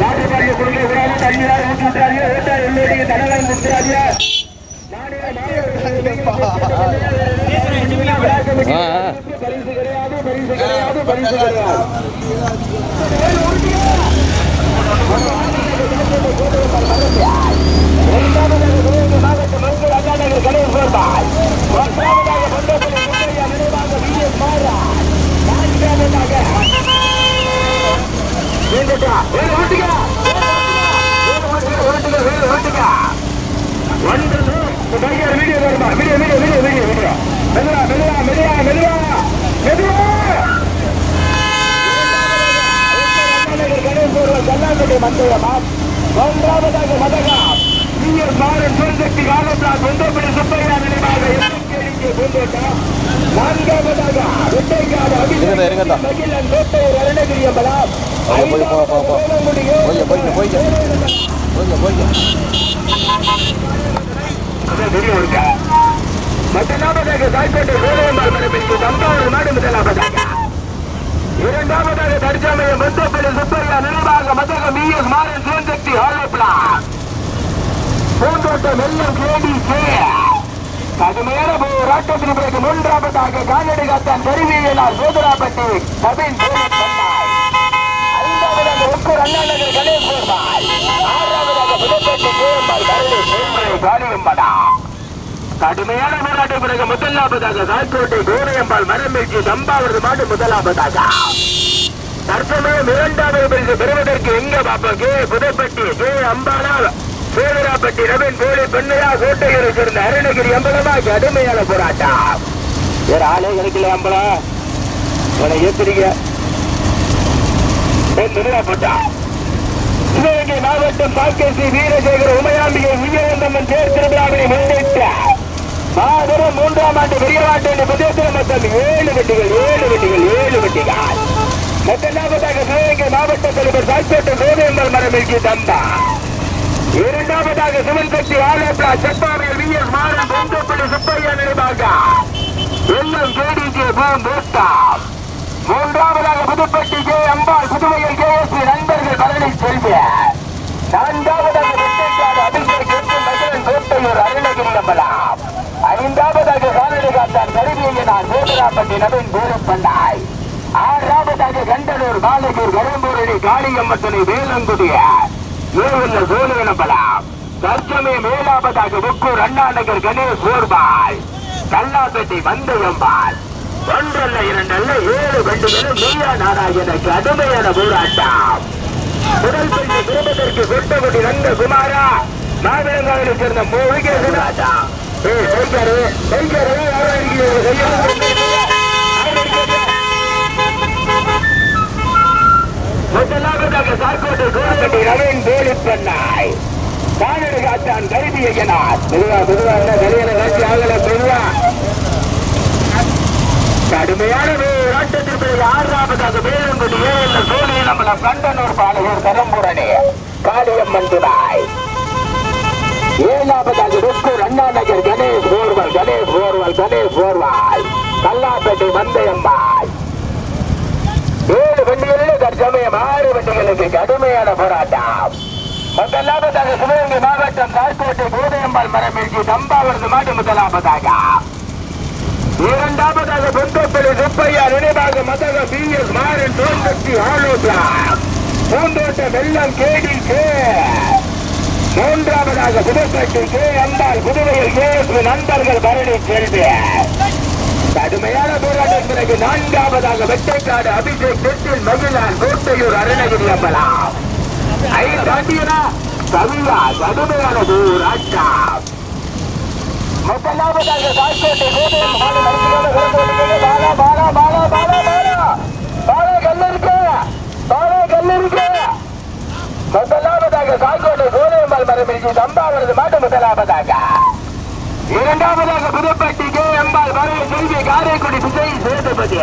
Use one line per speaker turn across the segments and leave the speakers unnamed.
நாட்டுப்பாடிய கொடுக்க கூடாது தண்ணீரால் ஊற்றி விட்டுறாதீங்க ஓட்டார் எல்லோருடைய தடவை கொடுத்துறாதீங்க
ஆ ஆ.
பரிசு கிடையாது பரிசு கிடையாது பரிசு கிடையாது இரண்டாவதாக சிவகங்கை மாவட்டம் மருத்துவர் அண்ணா நகர் கணேஷ் நினைவாக வி எஸ் நான்காவதாக video video video video video video மெதுவா மெதுவா மெதுவா மெதுவா மெதுவா கணேஷ் ஒருவர் பிஎஸ் மாறன் சிவசக்தி காலப்ளா கொண்டபடி சுப்பையா நினைவாக நான்காவதாக
இருங்கடா, இருங்கடா.
மகிழன் கோட்டையூர் அருணகிரி அம்பலம் முதலாவதாக தாய்க்கோட்டை சோழையம்பாள் மரபிற்கு தம்பாவூர் நாடு முதலாவதாக இரண்டாவதாக தற்சமயம் முத்தப்பள்ளி சுப்பையா நினைவாக மதக பி எஸ். மாறன் சிவசக்தி ஹாலப்ளா பூந்தோட்டம் வெள்ளம் கேடிக்கே கடுமையான போராட்டத்தின் பிறகு மூன்றாவதாக கால்நடை காத்தான் கருவியலார் சோதராப்பட்டி கபின் ஐந்தாவதாக ஒக்கூர் அண்ணா நகர் கணேஷ் கோபால். ஆறாவதாக புதுப்பேட்டை கோயம்பால் கரடி சேன்மலை காளியம்படா கடுமையான போராட்ட பிறகு முதலாவதாக காய்கோட்டை கோரையம்பால் மரமேற்றி தம்பாவது மாடு முதலாவதாக. தற்சமயம் இரண்டாவது பரிசு பெறுவதற்கு எங்க பாப்பா? கே. புதுப்பட்டி கே. அம்பாலா சேவராப்பட்டி ரவீன் போலி பெண்ணையா கோட்டையூரை சேர்ந்த அருணகிரி அம்பலமா கடுமையான போராட்டம். வேற ஆளே கிடைக்கல அம்பலம் உன ஏத்துறீங்க. சிவகங்கை மாவட்டம் பாக்கேசி வீரசேகர உமையாம்பிகை விஜயந்தம்மன் தேர் திருவிழாவினை முன்னிட்டு மாபெரும் மூன்றாம் ஆண்டு பெரியவாட்டு பிரதேசத்தில் மொத்தம் ஏழு வெட்டிகள் ஏழு வெட்டிகள் ஏழு வெட்டிகள். முதலாவதாக சிவகங்கை மாவட்ட தலைவர் சாய்க்கோட்டை கோவியம்பல் மரமிற்கு தம்பா. இரண்டாவதாக சிவன் சக்தி ஆலோப்லா செப்பாவையில் வி எஸ் மாறன் பொங்கப்பள்ளி சுப்பையா நினைவாக. எல்லம் கேடிஜே பூம் மூன்றாவதாக புதுப்பட்டி கே அம்பாள் புதுவையில் கே எஸ். நண்பர்கள் பழனி செல்வி நான்காவதாக வெட்டைக்காடு அபிஷேக் எட்டு மகிழன் கோட்டையூர் அருணகிரி நம்பலாம் ஐந்தாவதாக காலடி காத்தான் கருவியை நான் நவீன் பூரப்பண்டாய் ஆறாவதாக கண்டனூர் பாலகூர் கரும்பூரணி காளியம்மத்தனை வேலங்குடியார். ஏழுள்ள சோழ எனப்பலாம். தற்சமயம் மேலாபதாக முக்கூர் அண்ணா நகர் கணேஷ் ஓர்பால் கல்லாப்பேட்டை வந்தயம்பால் ஒன்றல்ல இரண்டல்ல ஏழு வண்டிகளும் மீரா நாராயண கடுமையான போராட்டம். முதல் பெண்ணை குடும்பத்திற்கு கொட்டகுடி ரங்க குமாரா மாவிலங்காவிலை சேர்ந்த மூலிகை குமாரா. ஏய் சைக்காரு சைக்காரு யாரா முதலாவதாக சாக்கோட்டை கோலப்பட்டி ரவீன் போலி பண்ணாய். காணடு காத்தான் கருதி ஐயனார் மெதுவா மெதுவா என்ன கலியன காட்சி ஆகல மெதுவா. கடுமையான போராட்டத்திற்கு ஆறாவதாக வேலுங்குடி ஏழு சோழி நம்மள கண்டனூர் பாலகூர் கரம்பூரணி காளியம்மன் துணாய். ஏழாவதாக ருக்கூர் அண்ணா நகர் கணேஷ் கணேஷ் போர்வல் கணேஷ் போர்வால். கல்லாப்பேட்டை வந்தையம்மாள். ஏழு வண்டிகளில் தற்சமயம் ஆறு வண்டிகளுக்கு கடுமையான போராட்டம். முதலாவதாக சிவகங்கை மாவட்டம் கார்கோட்டை கோதையம்பாள் மரமிழ்ச்சி தம்பாவரது மாட்டு முதலாவதாக. இரண்டாவதாக பொந்தப்பள்ளி சுப்பையா நினைவாக மதக பி எஸ் மாறன் தோட்டத்தி ஆலோசா பூந்தோட்ட வெள்ளம் கேடி கே. மூன்றாவதாக புதுப்பட்டி கே. அம்பாள் புதுவையில் கே. நண்பர்கள் பரணி செல்வி கடுமையான போராட்டம் பிறகு நான்காவதாக வெட்டைக்காடு அபிஷேக் தெற்கில் மகிழான் கோட்டையூர் அருணகிரி அம்பலாம். ஐந்தாண்டியனா? கவியா கடுமையான போராட்டம் முதலாவதாக காய்கோட்டை கோட்டையில் பாலா பாலா பாலா பாலா பாலா. பாலா கல்லு இருக்கு பாலா கல்லு இருக்கு முதலாவதாக காய்கோட்டை கோடையம்பாள் மரபிற்கு தம்பாவரது மாட்டு முதலாவதாக. இரண்டாவதாக புதுப்பட்டி கே எம்பால் மறைவு செல்வி காரைக்குடி விஜய் சேதுபதி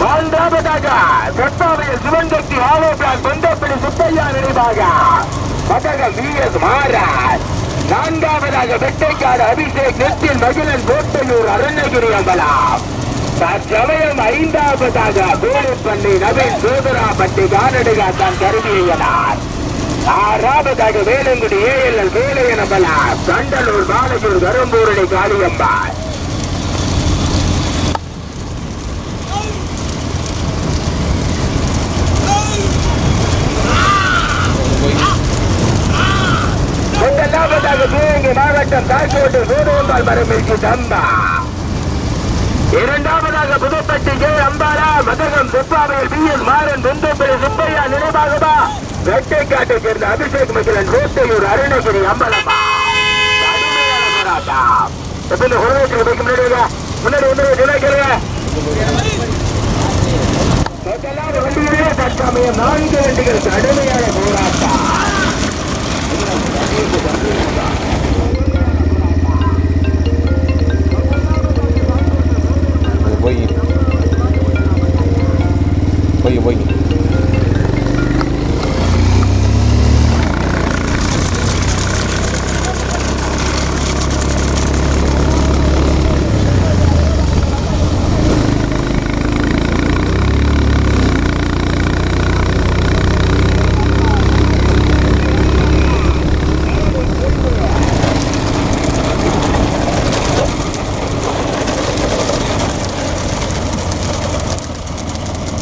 மூன்றாவதாக செப்பாவையில் சிவன்சக்தி ஆலோசா கொண்டப்படி சுப்பையா நினைவாக? மதக வி எஸ் மாறார் நான்காவதாக வெட்டைக்காடு அபிஷேக் நெத்தில் மகிழன் கோட்டையூர் அரண்யகிரி அம்பலாம். தற்சமயம் ஐந்தாவதாக வேலுப்பள்ளி நவீன் சோதராப்பட்டி கானடிகா தான் கருதியனார் ஆறாவதாக வேலங்குடி ஏஎல்எல் வேலையன வேலையனபலா கண்டலூர் பாலஜூர் கரும்பூரணி காளியம்பாள் முதலாவதாக சிவகங்கை மாவட்டம் தாய்க்கோட்டை வேணுகோபால் மரமிற்கு தம்பா. இரண்டாவதாக புதுப்பட்டி ஜே அம்பாரா மதகம் சுப்பாவையில் பி எஸ் மாறன் வெந்தப்பள்ளி சுப்பையா நினைவாகவா? வெட்டைக்காட்டை சேர்ந்த அபிஷேக் மகிழன் வேட்டையூர் அருணகிரி அம்பலமா கடுமையான போராட்டம். போய்க்கு முன்னாடி முன்னாடி வந்து சொல்ல கேளுங்க முதலாவது நான்கு வண்டிகள் கடுமையான போராட்டம்.
போய் போய் போய் போய்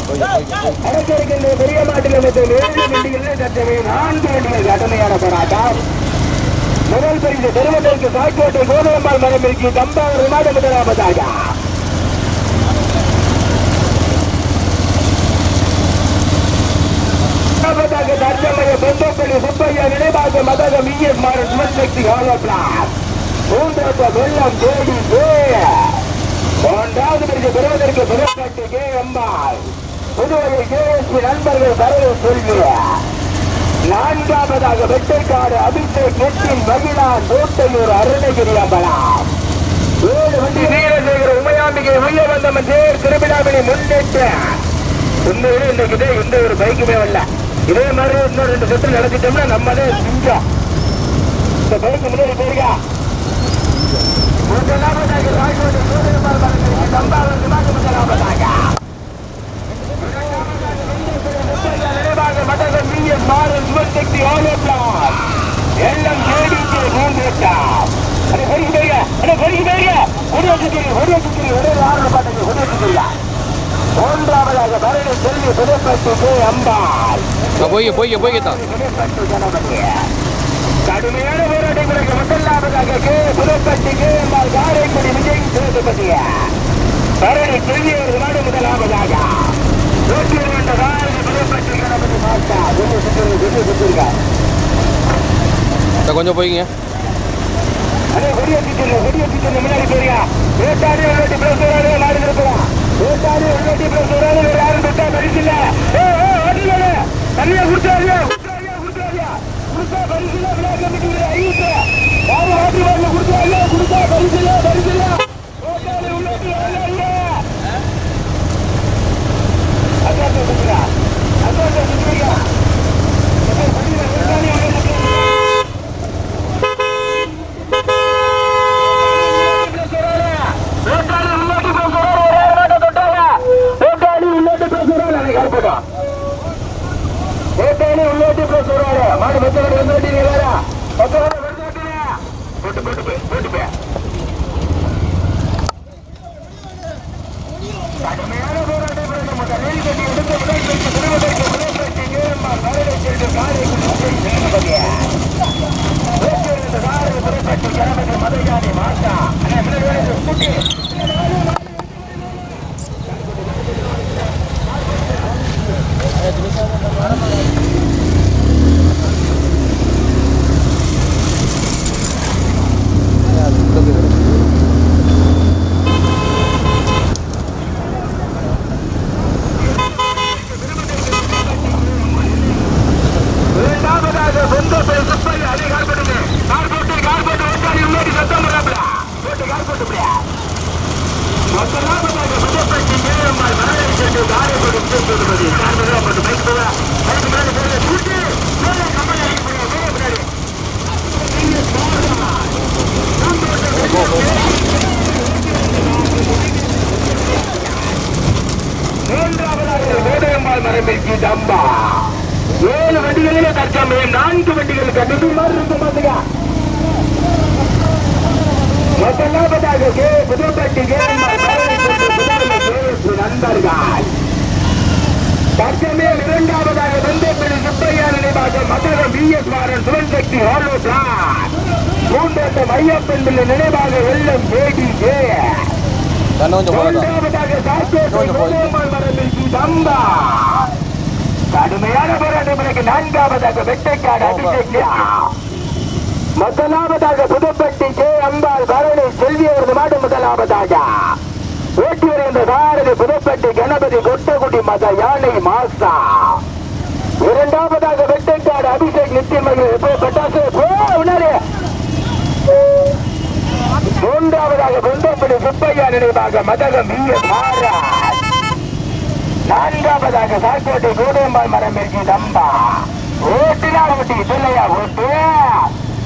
போய்
அரசிருக்கின்ற பெரிய மாட்டில் மொத்தம் ஏழு வண்டிகளில் தற்சமய நான்கு வண்டிகள் கடுமையான முதல் பரிசு பெருமதற்கு சாய்க்கோட்டை கோதம்பால் மரமிற்கு தம்பாவூர் விமான முதலாவதாக இரண்டாவதாக பொந்தப்பள்ளி சுப்பையா நினைவாக மதகம் இஎஸ் மாறன் சுமசக்தி ஹாலோ மூன்றாவது வெள்ளம் தேடி மூன்றாவது பரிசு பெறுவதற்கு Puthuppattu K. Ambal Puduvai K S P நண்பர்கள் தரவு சொல்விய நான்காவதாக வெட்டைக்காடு அபிஷேக் நெட்டின் மகிழா நோட்டையூர் அருணகிரி அம்பலாம். ஏழு வண்டி வீரசேகர உமையாம்பிகை உயர்வந்தமன் தேர் திருவிழாவினை முன்னேற்ற உண்மையிலே இன்னைக்கு இந்த ஒரு பைக்குமே வரல. இதே மாதிரி இன்னும் ரெண்டு சுற்று நடத்திட்டோம்னா நம்மளே செஞ்சோம் இந்த பைக்கு முன்னாடி போயிருக்கா? முதலாவதாக ராஜோட சூரியமால் மரத்திற்கு முதலாவதாக நினைவாக மதகன் விஎஸ் மாறன் சிவசக்தி ஆலோ பிளான் எல்லாம் கேடிக்கு மூன்றேட்டாம் அடே பொறுக்கி பெரிய அடே பொறுக்கி பெரிய ஒரே சுத்திரி ஒரே சுத்திரி ஒரே ஆறு பாட்டுக்கு ஒரே சுத்திரியா மூன்றாவதாக பரணி செல்வி புதுப்பட்டு கே அம்பாள்
போய் போய் போய்
புதுப்பட்டு கணபதி கடுமையான போராட்டங்களுக்கு முதலாவதாக கே புதுப்பட்டி அம்பாள் காரைக்குடி விஜய் சேதுபதிய பரணி செல்வி ஒரு நாடு முதலாவதாக
கொஞ்சம் போய்ங்க
அடே கொடிய சுத்திரு கொடிய மரபிற்கு டம்பா ஏழு வண்டிகளிலே தற்சமயம் நான்கு வண்டிகளுக்கு அடுத்து மாதிரி இருக்கும் பாத்துக்க முதலாவதாக கே புதுப்பட்டி கே நண்பர்கள் தற்சமயம் இரண்டாவதாக வெந்தப்பள்ளி சுப்பையா நினைவாக Madurai P S. Maran Sivan Sakthi hollow plan மூன்றாவது ஐயப்பன் பிள்ளை நினைவாக வெள்ளம் ஏடி
போதாதா
மூன்றாவதாக தம்பா. கடுமையான போராட்டம் நான்காவதாக வெட்டைக்காடு அபிஷேக்யா. முதலாவதாக புதுப்பட்டி கே. அம்பாள் பரணி செல்வி அவரது மாடு முதலாவதாக. ஓட்டி வருகின்ற சாரதி புதுப்பட்டி கணபதி கொட்டகுடி மத யானை மாசா. இரண்டாவதாக வெட்டைக்காடு அபிஷேக் நித்தியமகள் பட்டாசு? உணரே மூன்றாவதாக பொந்தப்படி சுப்பையா நினைவாக மதகம் நான்காவதாக சாக்கோட்டை கோடையம்பாள் மரம் மேற்கி தம்பா. ஓட்டினா ஓட்டி சொல்லையா ஓட்டு.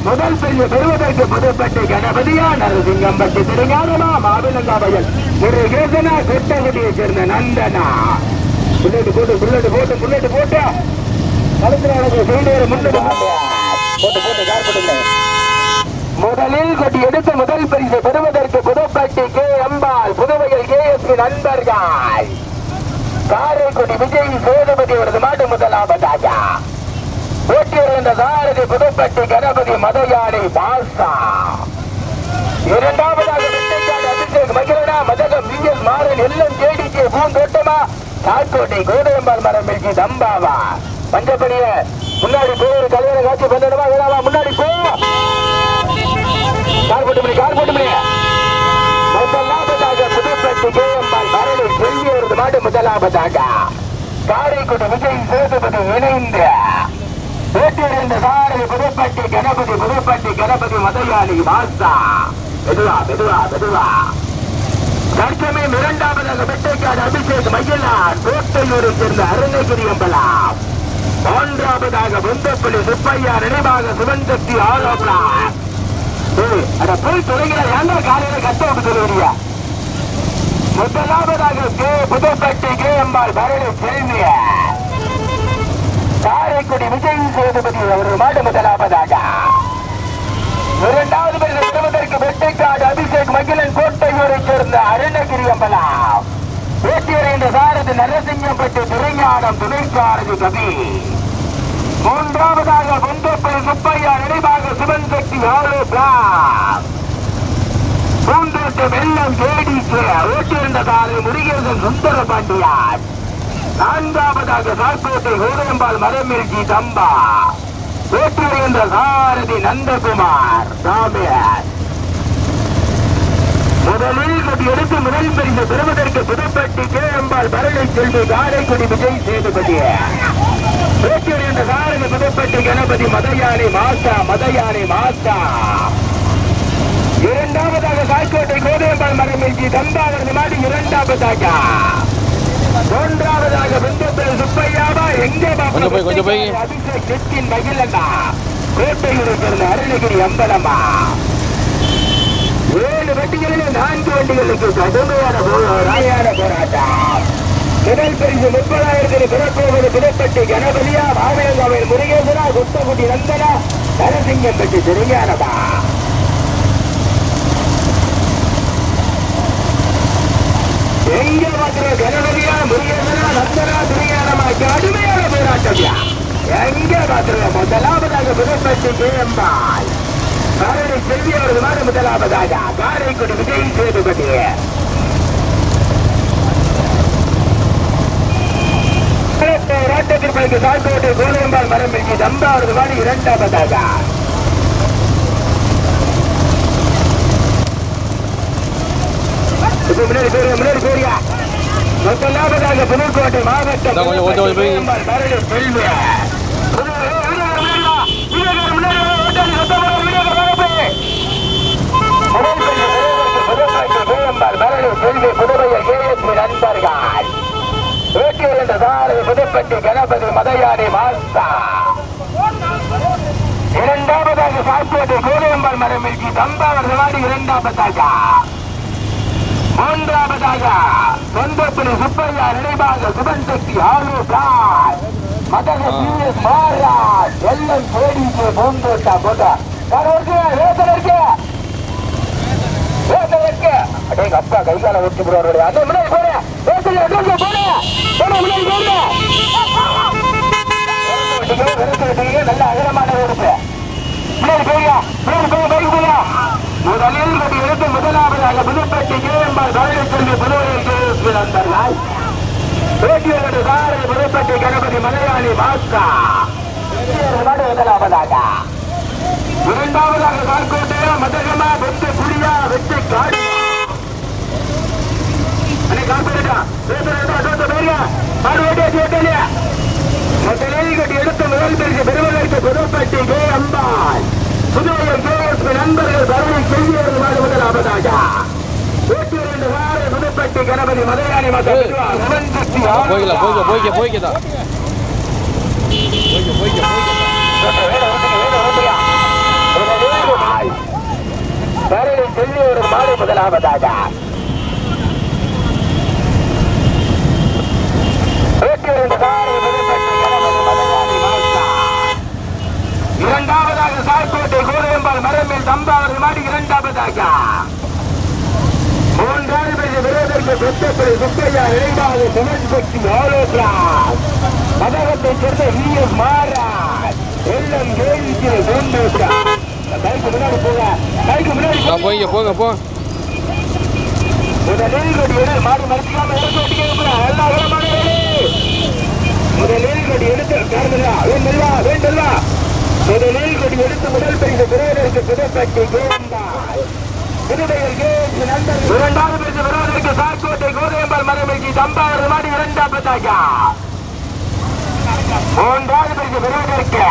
முதல் பெரிய பெறுவதற்கு புதுப்பட்டி கணபதியா நரசிங்கம் பட்டி திருஞானமா மாவிலங்கா ஒரு யோசனா கொட்டகுடியை சேர்ந்த நந்தனா. புல்லட்டு போட்டு புல்லட்டு போட்டு புல்லட்டு போட்டு. கழுத்துல சூழ்நிலை முன்னது போட்டு போட்டு கார் போட்டுங்க? முதலில் கொடி எடுத்த முதல் பரிசு பெறுவதற்கு புதுப்பட்டி கே. அம்பாள் புதுவையில் கே. எஸ். நண்பர்கள். காரைக்குடி விஜய் சேதுபதி அவரது மாட்டு முதலாவதாக. போட்டி வருகின்ற சாரதி புதுப்பட்டி கணபதி மதையானை பாசா இரண்டாவதாக வெட்டைக்காடு அபிஷேக் மகிழனா மதகம் வி எஸ் மாறன் எல்லம் ஜேடிகே பூந்தோட்டமா சாக்கோட்டை கோதையம்பாள் மரம் மில்கி தம்பாவா? பஞ்சப்படிய முன்னாடி போய் ஒரு கல்யாண காட்சி பண்ணணுமா வேணாமா முன்னாடி போ. கார் போட்டு மணி கார் போட்டு மணி முதலாபதாக புதுப்பட்டி கேஎம்பால் பரணி சொல்லி அவரது மாடு முதலாபதாக காரைக்குடி விஜய் சேதுபதி இணைந்து வேட்டியிருந்த சாரதி புதுப்பட்டி கணபதி புதுப்பட்டி கணபதி மதையாளி மாசா மெதுவா மெதுவா மெதுவா. தற்சமயம் இரண்டாவதாக வெட்டைக்காடு அபிஷேக் மகிழான் கோட்டையூரை சேர்ந்த அருணகிரி அம்பலாம் மூன்றாவதாக வெந்தப்பள்ளி சுப்பையா நினைவாக சிவன் சக்தி ஆலோசனா அட போய் தொடங்கிற ஏன்டா காலையில கத்த விட்டு சொல்லுவீங்க முதலாவதாக கே. புதுப்பட்டி கே. அம்பாள் பரணி செல்விய காரைக்குடி விஜய் சேதுபதி அவர்கள் மாடு முதலாவதாக. இரண்டாவது பேர் செல்வதற்கு வெட்டைக்காடு அபி மகிழன் கோட்டையூரை சேர்ந்த அருணகிரி அம்பலாம். வேட்டி வருகின்ற சாரதி நரசிங்கம்பட்டி துறைஞானம் துணைக்காரதி கவி. மூன்றாவதாக பொந்தப்பள்ளி சுப்பையா நினைவாக சிவன் சக்தி ஆலோ பிளாக் பூந்தோட்ட வெள்ளம் ஜேடிக்கு ஓட்டியிருந்த காலை முருகேசன் சுந்தர பாண்டியார் நான்காவதாக சாக்கோட்டை கோதையம்பாள் மரமிருச்சி தம்பா. ஓட்டி வருகின்ற சாரதி நந்தகுமார் சாமியார் முதலில் எடுத்து முதல் பரிசு பெறுவதற்கு புதுப்பட்டி கேஎம்பாள் பரணி செல்வி காரைக்குடி விஜய் சேதுபதி வருகின்ற சாரதி புதுப்பட்டி கணபதி மதையானை மாசா மதையானை மாசா இரண்டாவதாக காய்கோட்டை கோதையம்பாள் மரமிழ்ச்சி தம்பாவது மாடி இரண்டாவதாக. மூன்றாவதாக விந்தப்பேர் சுப்பையாவா எங்கே பாப்பா? அபிஷேக் நெத்தின் மகிழண்ணா கோட்டையூரை சேர்ந்த அருணகிரி அம்பலமா ஏழு வண்டிகளில் நான்கு வண்டிகளுக்கு கடுமையான போராட்ட போராட்டம். முதல் பரிசு முப்பதாயிரத்தில் பிறப்போவது புதுப்பட்டி கணபதியா மாவிலங்காவில் முருகேசனா குத்தகுடி நந்தனா நரசிங்கம் நரசிங்கம்பட்டி திருஞானமா எங்க மாத்திர கணபதியா முருகேசனா நந்தனா திருஞானமா கடுமையான போராட்டம்யா. எங்க மாத்திர முதலாவதாக புதுப்பட்டி கேம்பாள் காரணி செல்வி அவரது மாடு முதலாவதாக காரைக்குடி விஜய் சேதுபதி. ராட்டத்திற்கு சாக்கோட்டை கோலையம்பாள் மரம் வெட்டி தம்பாவது மாடு இரண்டாவதாக இப்ப முன்னாடி போறியா முன்னாடி போறியா முதலாவதாக புதுக்கோட்டை மாவட்டம்
இந்தா கொஞ்சம் ஓட்டு போய்.
புதுப்பட்டி கணபதி மதையாடி மாஸ்தா இரண்டாவதாக சாக்கோட்டை கோலியம்பாள் மரமிற்கு தம்பாவர் சவாடி இரண்டாவதாக மூன்றாவதாக சொந்தப்பிரி சுப்பையா நினைவாக சுபன் சக்தி ஆலோசார் மதக பிஎஸ் மாறாட் எல்லாம் தேடிக்கு போட்டா. இருக்கு இருக்கு இருக்கு அப்பா கைகால போடுவாரு. நல்ல அகலமான இருப்பு முன்னாடி போயா முன்னாடி போய் பைக் போயா முதலில் கட்டி எடுத்து முதலாவதாக புதுப்பட்டி கேஎம்பால் பழனிச்செல்வி புதுவையில் கேஎஸ்பி பேட்டியர்கள் சாரதி புதுப்பட்டி கணபதி மலையாளி மாஸ்கா முதலாவதாக. இரண்டாவதாக கார்கோட்டையா மதகமா வெட்டு புரியா வெட்டு காடு. அன்னைக்கு கார்பரேட்டா முதலில் கட்டி எடுத்த முதல் பரிசு பெறுவதற்கு புதுப்பட்டி கே அம்பாள் புதுவையில் கேஎஸ்பி நண்பர்கள் பரவி செய்தியர்கள் மாடு முதலாவதாக நூற்றி இரண்டு வார புதுப்பட்டி கணபதி மலையாளி
போய்க்க போய்க்க போய்க்கதா போய்க்க போய்க்க போய்க்க
பரவி செய்தியவர்கள் மாடு முதலாவதாக நூற்றி இரண்டு வார புதுப்பட்டி கணபதி மலையாளி மக்கள் இரண்டாவதாக சாய்கோட்டை கோதையம்பால் மரமில் தம்பாவது மாடி இரண்டாவதாக. மூன்றாவது பெரிய விரோதற்கு பெற்றப்படி சுப்பையா நினைவாக சுமன் சக்தி ஆலோசனா மதகத்தை சேர்ந்த வி எஸ் மாறார். எல்லாம் கேள்விக்கு பூந்தோட்டா பைக்கு முன்னாடி போக பைக்கு முன்னாடி
போய்க்க போங்க. போ.
முதலில் மாடு மறுக்காம எல்லா அகலமான முதலில் கொடி எடுத்து காரணமில்லா வேண்டல்லா வேண்டல்லா முதலில் கொடி எடுத்து முதல் பரிசு பிறகு புதப்பட்டி கோந்தாள் புதுவையில் கேட்டு நண்பர் இரண்டாவது பரிசு பிறகு சாக்கோட்டை கோதையம்பால் மரமிழ்ச்சி தம்பாவது மாடி இரண்டாவதாக மூன்றாவது பரிசு பிறகு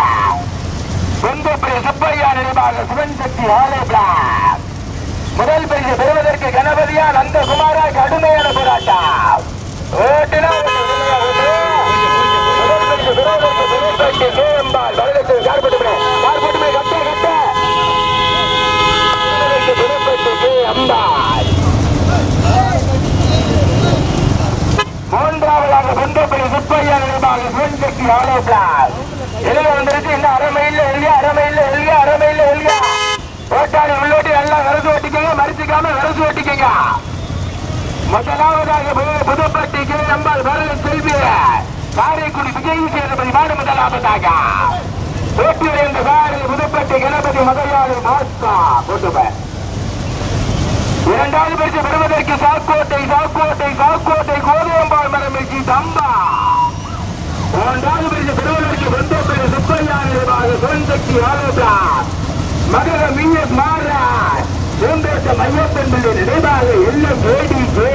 சொந்தப்படி சுப்பையா நினைவாக சிவன் சக்தி ஆலை முதல் பரிசு பெறுவதற்கு கணபதியா நந்தகுமாரா கடுமையான போராட்டம். ஓட்டினா ஓட்டு, உண்மையா ஓட்டு. முதல் பரிசு பெறுவதற்கு புதுப்பட்டி கேஎம்பால் வருடத்தில் கார் போட்டுமே கட்ட கட்ட. பெறுவதற்கு புதுப்பட்டி கேஎம்பால் மூன்றாவதாக சொந்தப்படி சுப்பையா நினைவாக சிவன் ஆலோ பிளாக் எழுத வந்துருச்சு இன்னும் அரை மைல்ல எழுதியா அரை மைல்ல எழுதியா ஓட்டாளி உள்ளோட்டி எல்லாம் விரசு ஓட்டிக்கங்க. மறிச்சுக்காம ஓட்டிக்கங்க. முதலாவதாக நம்பால் வரல செல்வி காரைக்குடி விஜய் சேதுபதி மாடு முதலாவதாக ஓட்டி வரைந்த சாரி புதுப்பட்டி கணபதி மதையாளி மாஸ்கா போட்டுப்ப இரண்டாவது பரிசு பெறுவதற்கு சாக்கோட்டை சாக்கோட்டை சாக்கோட்டை கோதையம்பாள் மரமிழ்ச்சி தம்பா. ஒன்றாவது பரிசு பெறுவதற்கு வெந்தப்பள்ளி சுப்பையா நினைவாக சுவன்சக்தி ஆலோசா மகர மிஎஸ் மாறார் பூந்தோட்ட மையப்பெண்பிள்ளை நினைவாக எல்லாம் ஏடி கே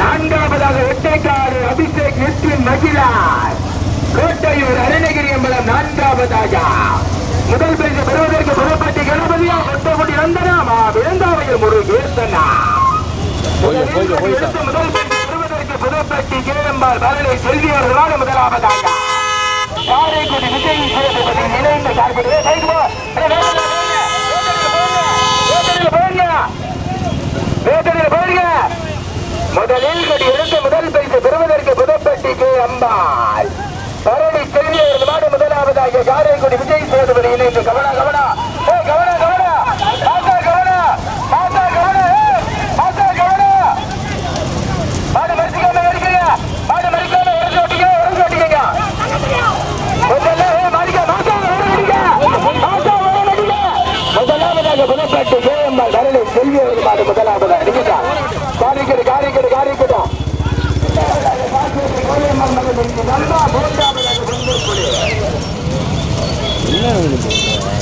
நான்காவதாக ஒட்டைக்காடு அபிஷேக் எஸ்பின் மகிழார். கோட்டையூர் அருணகிரி அம்பலம் நான்காவதாக முதல் பரிசு பெறுவதற்கு புதுப்பட்டி கணபதியா கொட்டகுடி நந்தனாமா விருந்தாவையில் முருகேசனா.
போய்க்க போய்க்க போய்க்க
எடுத்து முதல் பெறுவதற்கு புதுப்பட்டி கேஎம்பால் பரணி செல்வியர்களான முதலாவதாக காரைக்குடி விஜய் சேதுபதி இணைந்த கார்படி பைக் போ முதலில் கொடி எடுத்து முதல் பரிசு பெறுவதற்கு புதப்பட்டி கே அம்பாள். பரணி செல்வியர்கள் நாடு முதலாவதாக காரைக்குடி விஜய் சேதுபதி இணைந்து கவனா கவனா. ないんですね。